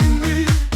me.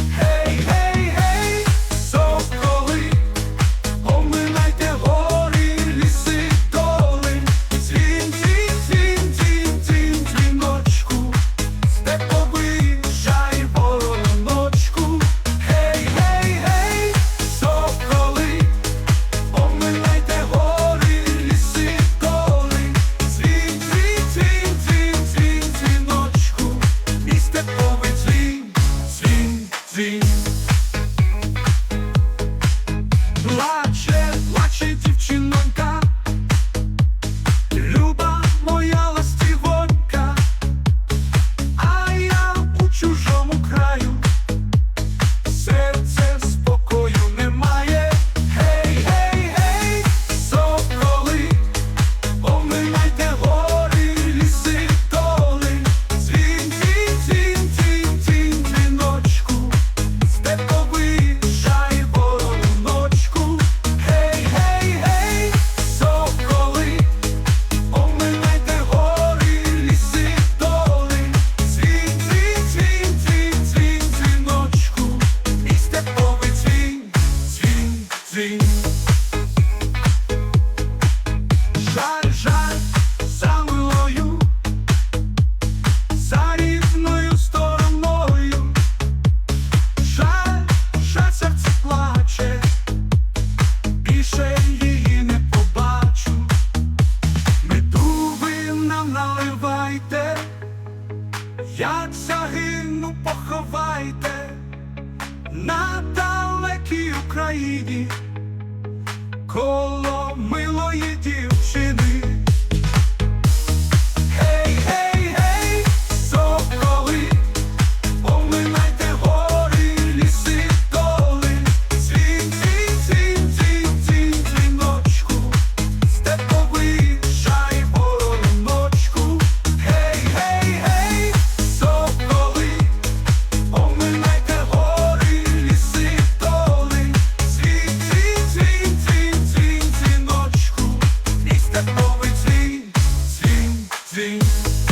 Як загину, поховайте на далекій Україні, коло мил. you.